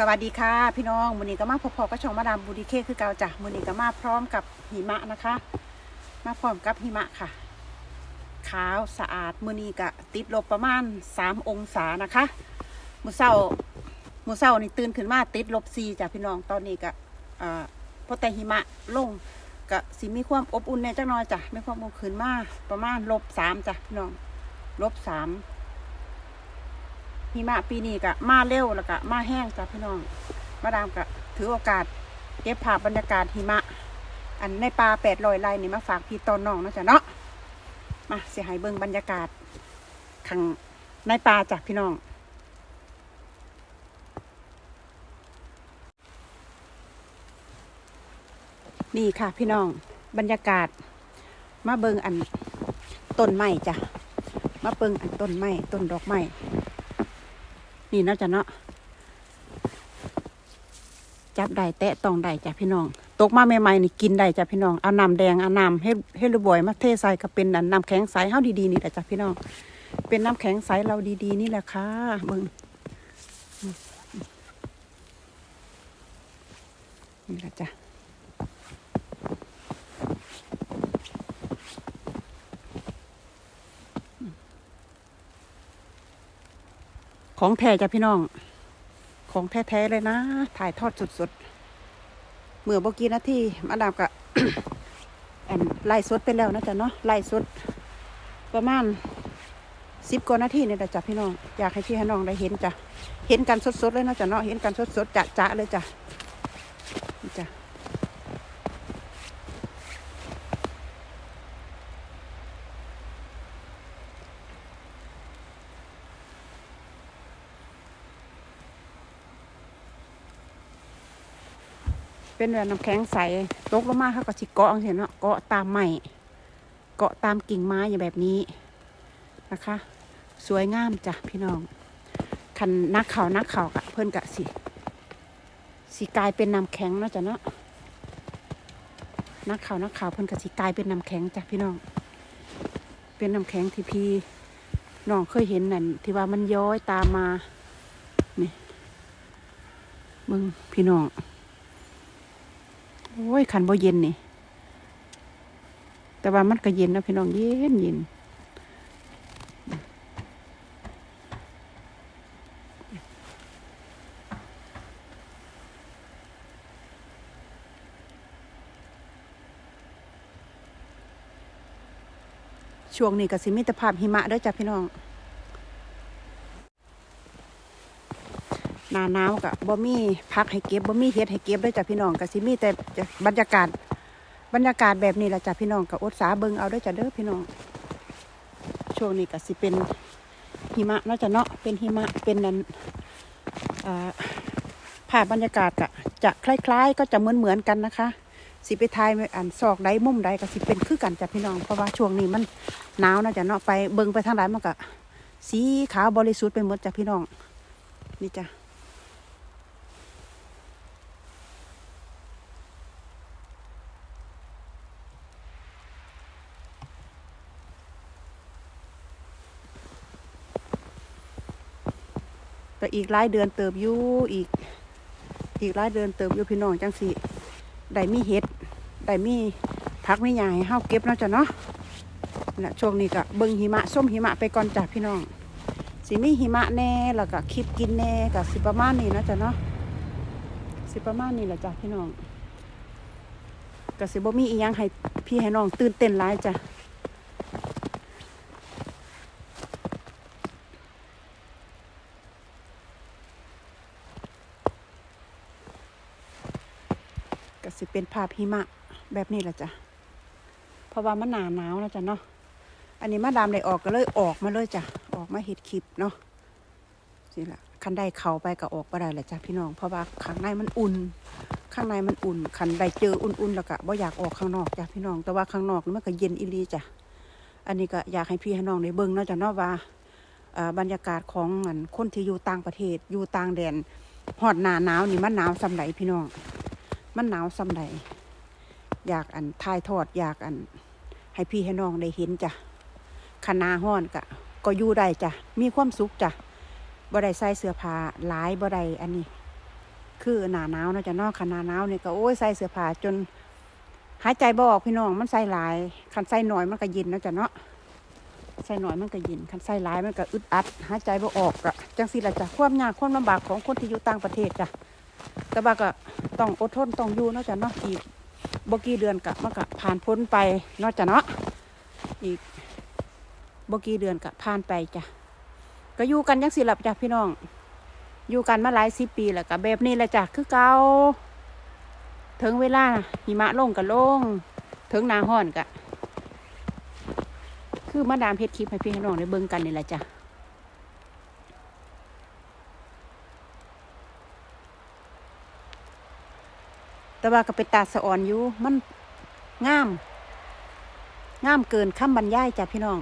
สวัสดีค่ะ พี่น้องมือนี้ก็มาพบๆกับชองมาดามบูดีเคคือเก่าจ้ะมือนี้ก็มาพร้อมกับหิมะนะคะ มาพร้อมกับหิมะค่ะ ขาวสะอาดมือนี้ก็ติดลบประมาณ 3 องศานะคะมือเศร้ามือเศร้านี่ตื่นขึ้นมาติดลบสี่จ้ะพี่น้องตอนนี้ก็อ่าพอแต่หิมะลงก็สิมีความอบอุ่นแน่จักน่อยจ้ะไมีความอบขึ้นมาประมาณลบสามจ้ะพี่น้องลบสาม หิมะปีนี้ก็มาเร็วแล้วก็มาแห้งจ้ะพี่น้องมาดามก็ถือโอกาสเก็บภาพบรรยากาศหิมะ อันในป่าแปดลอยไร่นี่มาฝากพี่ตอนน้องเนาะจ้ะเนาะมาเสียหายเบิ่งบรรยากาศข้างในป่าจ้ะพี่น้องนี่ค่ะพี่น้องบรรยากาศ มาเบิ่งอันต้นไม้จ้ะมาเบิ่งอันต้นไม้ต้นดอกไม้ นี่เนาะจ้ะเนาะจับได้แตะต้องได้จ้ะพี่น้อง ตกมาใหม่ๆนี่กินได้จ้ะพี่น้องเอาน้ำแดงเอาน้ำให้ให้ระบอยมาเทใส่ก็เป็นน้ำแข็งใสเฮาดีๆนี่แหละจ้ะพี่น้อง เป็นน้ำแข็งใสเราดีๆ นี่แหละค่ะเบิ่งนี่แหละจ้ะ ของแท้จ้ะพี่น้อง ของแท้ๆเลยนะ ถ่ายทอดสดๆเมื่อเมื่อกี้นาทีมาดามกะอันไล่สดไปแล้วนะจ๊ะเนาะไล่สด ประมาณสิบกว่านาทีเนี่ยจ้ะพี่น้อง อยากให้พี่ให้น้องได้เห็นจ้ะเห็นกันสดๆเลยนะจ๊ะเนาะเห็นกันสดๆจะจะๆเลยจ้ะนี่จ้ะ เป็นแบบน้ำแข็งใสตกลงมาเขาก็สิเกาะเห็นเนาะเกาะตามไม้เกาะตามกิ่งไม้อย่างแบบนี้นะคะ สวยงามจ้ะพี่น้องคันนักเขานักเขากะเพื่อนกะสิสีกลายเป็นน้ำแข็งเนาะจ้ะเนาะนักเขานักเขาเพื่อนกะสิกลายเป็นน้ำแข็งจ้ะพี่น้อง เป็นน้ำแข็งที่พี่น้องเคยเห็นนั่นที่ว่ามันย้อยตามมา นี่มึงพี่น้อง โอ้ยขันบ่เย็นนี่ แต่ว่ามันก็เย็นนะพี่น้องเย็นเย็นช่วงนี้ก็สิมีแต่ภาพหิมะด้อจ้ะพี่น้อง หน้าหนาวกะบ่มีพักให้เก็บบ่มีเฮ็ดให้เก็บด้อจ้ะพี่น้องก็สิมีแต่บรรยากาศ บรรยากาศแบบนี้แหละจ้ะพี่น้องก็อดสาเบิงเอาด้อจ้ะเด้อพี่น้อง ช่วงนี้ก็สิเป็นหิมะเนาะจ้ะเนาะเป็นหิมะเป็นนั้นอ่าภาพบรรยากาศกะจะคล้าย ๆ ก็จะเหมือนๆกันนะคะ สิไปทายอันซอกใดมุมใดก็สิเป็นคือกันจ้ะพี่น้องเพราะว่าช่วงนี้มันหนาวนะจ้ะเนาะไปเบิงไปทางใดมันก็สีขาวบริสุทธิ์ไปหมดจ้ะพี่น้องนี่จ้ะ ก็อีกหลายเดือนเติบอยู่อีก อีกหลายเดือนเติบอยู่พี่น้องจังสิได้มีเห็ดได้มีผักไมีหญ้าให้เฮาเก็บเนาะจ้ะเนาะนะช่วงนี้ก็เบิ่งหิมะส้มหิมะไปก่อนจ้ะพี่น้องสิมีหิมะแน่แล้วก็คลิปกินแน่ก็สิประมาณนี้นะจ้ะเนาะสิประมาณนี้แหละจ้ะพี่น้องก็สิบ่มีอีหยังให้พี่ให้น้องตื่นเต้นหลายจ้ะ ก็สิเป็นภาพหิมะแบบนี้แหละจ้ะ เพราะว่ามันหนาหนาวแล้วจ้ะเนาะ อันนี้มาดามได้ออกก็เลยออกมาเลยจ้ะ ออกมาเห็ดคลิปเนาะสิละคันได้เข้าไปก็ออกไปได้แหละจ้ะพี่น้อง เพราะว่าข้างในมันอุ่น ข้างในมันอุ่น คันได้เจออุ่นๆแล้วก็บ่อยากออกข้างนอกจ้ะพี่น้อง แต่ว่าข้างนอกนี่มันก็เย็นอีลีจ้ะ อันนี้ก็อยากให้พี่ให้น้องได้เบิ่งเนาะจ้ะเนาะว่าอ่อบรรยากาศของคนที่อยู่ต่างประเทศอยู่ต่างแดนฮอดหนาหนาวนี่มันหนาวสำไหพี่น้อง มันหนาวสำใดอยากอันทายทอดอยากอัน ให้พี่ให้น้องได้เห็นจ้ะคณาห้อนกะ ก็อยู่ได้จ้ะมีความสุขจ้ะบ่ได้ใส่เสื้อผ้าหลายบ่ได้อันนี้ คือหนาหนาวเนาะจ้ะนาะคันาหนาวเนี่ยก็โอ้ยใส่เสื้อผ้าจน หายใจบ่ออกพี่น้องมันใส่หลายคันใส่หน่อยมันก็เย็นเนาะจ้ะเนาะใส่หน่อยมันก็เย็นคันใส่หลายมันก็อึดอัดหายใจบ่ออกอะจังสิละจ้ะความยากความลำบากของคนที่อยู่ต่างประเทศจ้ะ แต่ว่าก็ต้องอดทนต้องอยู่เนาะจ้ะเนาะอีกบกี่เดือนก็มันก็ผ่านพ้นไปเนาะจ้ะเนาะอีกบกี่เดือนก็ผ่านไปจ้ะก็อยู่กันจังสิละจ้ะพี่น้อง อยู่กันมาหลายสิบปีแล้วก็แบบนี้แหละจ้ะคือเก่าถึงเวลาหิมะลงก็ลง ถึงนาห้อนก็คือมาดามเพชรคลิปให้พี่น้องได้เบิ่งกันนี่แหละจ้ะ แต่ว่าก็เป็นตาสะอ่อนอยู่มันงาม งามเกินคำบรรยายจ้ะพี่น้อง